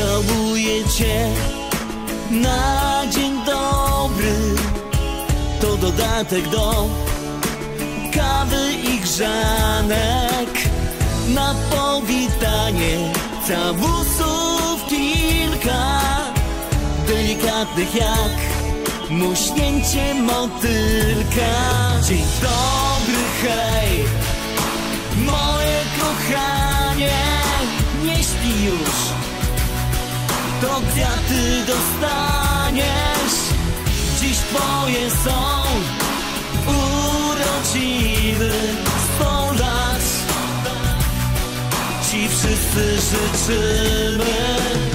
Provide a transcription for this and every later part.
całuję cię na dzień dobry. To dodatek do kawy i grzanek. Na powitanie całusów kilka, delikatnych jak muśnięcie motylka. Dzień dobry, hej, moje kochanie, nie śpi już, to kwiaty dostaniesz. Dziś twoje są urodziny, sto lat, ci wszyscy życzymy.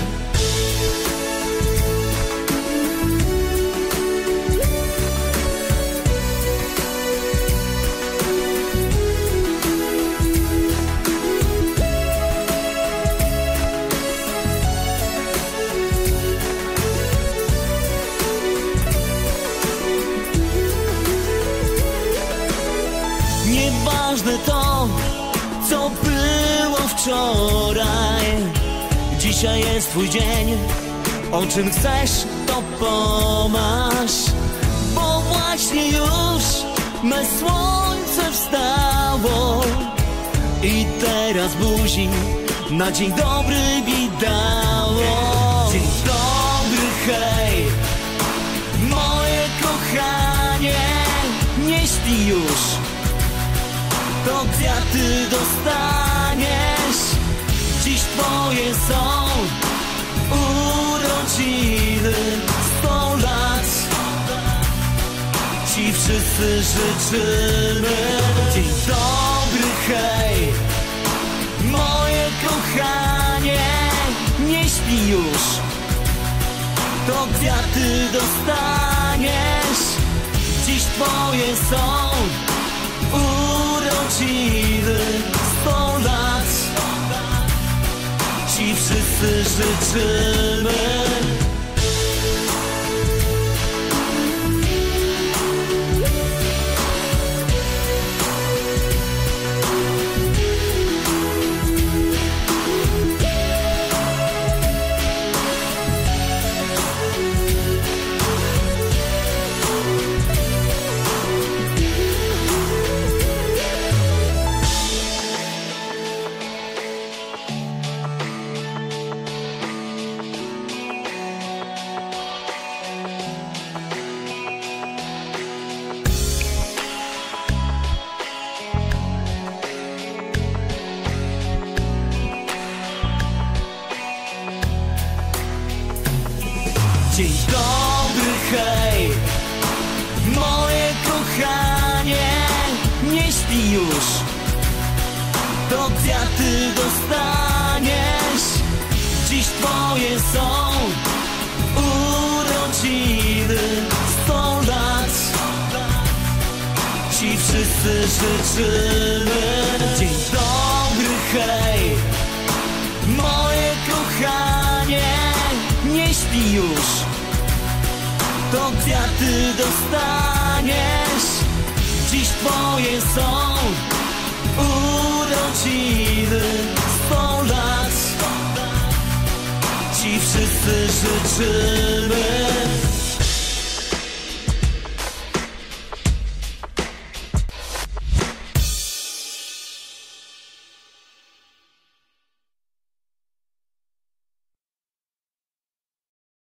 Nieważne to, co było wczoraj. Dzisiaj jest twój dzień, o czym chcesz, to pomasz. Bo właśnie już me słońce wstało i teraz buzi na dzień dobry mi dało. Dzień dobry, hej, moje kochanie, nie śpi już to kwiaty dostaniesz. Dziś twoje są urodziny, sto lat. Ci wszyscy życzymy. Dzień dobry, hej, moje kochanie, nie śpi już. To kwiaty dostaniesz. Dziś twoje są Ci wszyscy życzymy Dzień dobry, hej, moje kochanie, nie śpi już. To kwiaty dostaniesz, dziś twoje są urodziny, sto lat. Ci wszyscy życzymy. Dzień dobry, hej, moje kochanie, śpi już. To kwiaty dostaniesz, dziś twoje są urodziny, sto lat. Ci wszyscy życzymy.